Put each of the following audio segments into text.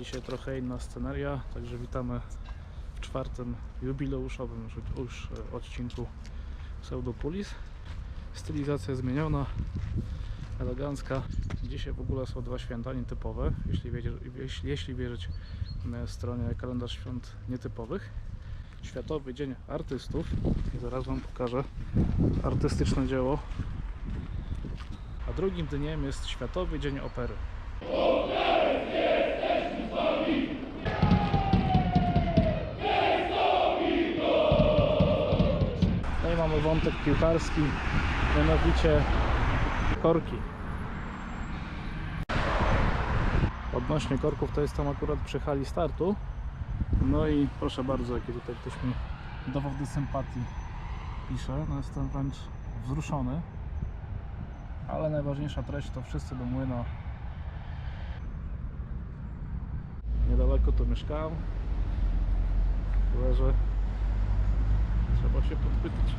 Dzisiaj trochę inna sceneria, także witamy w czwartym jubileuszowym już, e, odcinku Pseudopolis. Stylizacja zmieniona, elegancka. Dzisiaj w ogóle są dwa święta nietypowe, jeśli, wiedzieć, jeśli, jeśli wierzyć stronie kalendarz świąt nietypowych. Światowy Dzień Artystów i zaraz Wam pokażę artystyczne dzieło. A drugim dniem jest Światowy Dzień Opery. Mamy wątek piłkarski, mianowicie korki. Odnośnie korków to jest tam akurat przy hali startu. No i proszę bardzo, jakie tutaj ktoś mi dowody sympatii pisze. No jestem wręcz wzruszony. Ale najważniejsza treść to wszyscy do młyna. Niedaleko tu mieszkałem. Tyle, trzeba się podpytać.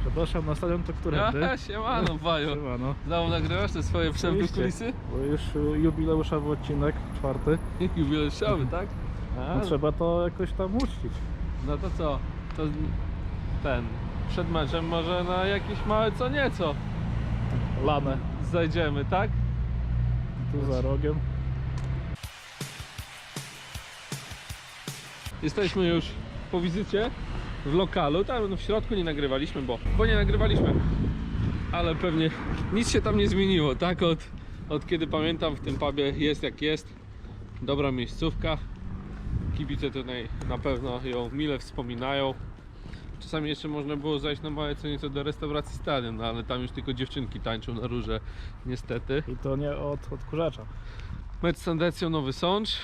Przepraszam, na stadion to którędy? Ja, siemano, Baju. Siemano. Znowu nagrywasz te swoje Oczywiście. kulisy? Bo już jubileuszowy odcinek, czwarty. Jubileuszowy, tak? A, No, trzeba to jakoś tam uczcić. no to co? To ten, przed meczem może na jakieś małe co nieco Lane zajdziemy, tak? tu za rogiem. Jesteśmy już po wizycie w lokalu, tam w środku nie nagrywaliśmy, bo, bo nie nagrywaliśmy. Ale pewnie nic się tam nie zmieniło, tak? Od, od kiedy pamiętam w tym pubie jest jak jest. Dobra miejscówka. Kibice tutaj na pewno ją mile wspominają. Czasami jeszcze można było zajść na małe co nieco do restauracji stadion, no ale tam już tylko dziewczynki tańczą na róże, niestety. I to nie od odkurzacza. Mecz z Sandecją Nowy Sącz.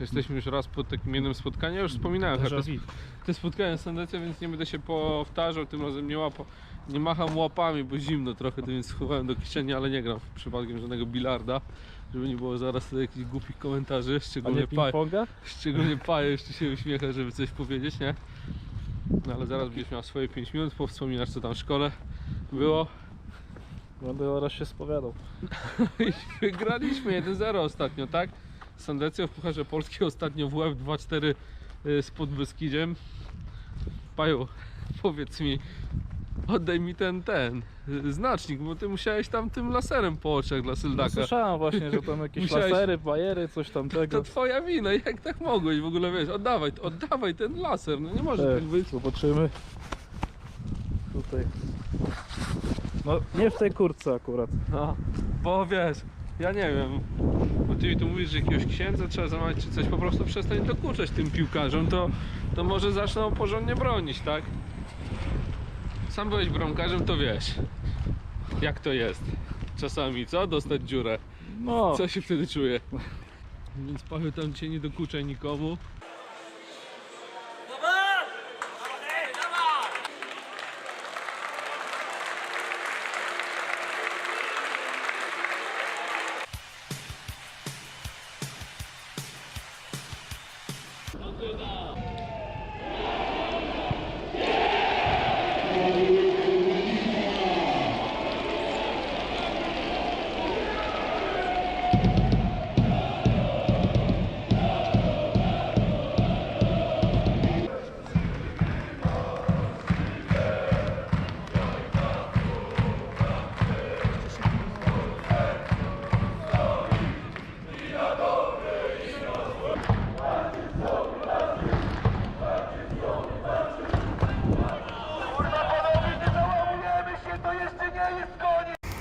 Jesteśmy już raz po takim jednym spotkaniu, ja już wspominałem Déjà te, vu. te spotkania z Sandecją, więc nie będę się powtarzał, tym razem nie, łapa, nie macham łapami, bo zimno trochę, to więc schowałem do kieszeni, ale nie gram przypadkiem żadnego bilarda, żeby nie było zaraz tutaj jakichś głupich komentarzy, szczególnie nie pa, ping-ponga? szczególnie Paja jeszcze się uśmiecha, żeby coś powiedzieć, nie? No ale zaraz będziesz miał swoje 5 minut, powspominasz co tam w szkole było. Będę oraz się spowiadał. I wygraliśmy 1-0 ostatnio, tak? Sandecją w Pucharze Polski ostatnio w łeb 2-4 y, z Podbeskidziem. Paju, powiedz mi, oddaj mi ten, ten znacznik, bo ty musiałeś tam tym laserem po oczach dla No, Syldaka. słyszałem właśnie, że tam jakieś Musiałeś- lasery, bajery, coś tam tego. to twoja wina, jak tak mogłeś w ogóle, wiesz, oddawaj, oddawaj ten laser, no nie może Tak, tak być. Zobaczymy. Tutaj. No nie w tej kurtce akurat. No, bo wiesz, ja nie wiem, bo ty mi tu mówisz, że jakiegoś księdza trzeba zamawiać czy coś, po prostu przestań dokuczać tym piłkarzom, to, to może zaczną porządnie bronić, tak? Sam byłeś bramkarzem, to wiesz, jak to jest. Czasami, co? Dostać dziurę. No, Co się wtedy czuje? Więc Paweł tam cię nie dokuczaj nikomu.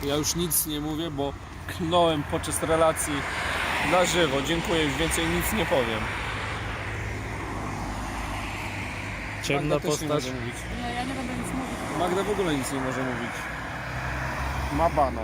Ja już nic nie mówię, bo knąłem podczas relacji na żywo. Dziękuję, już więcej nic nie powiem. ciemna Magda też nie postać. może mówić. Nie, ja nie będę nic mówić. Magda w ogóle nic nie może mówić. Ma bana.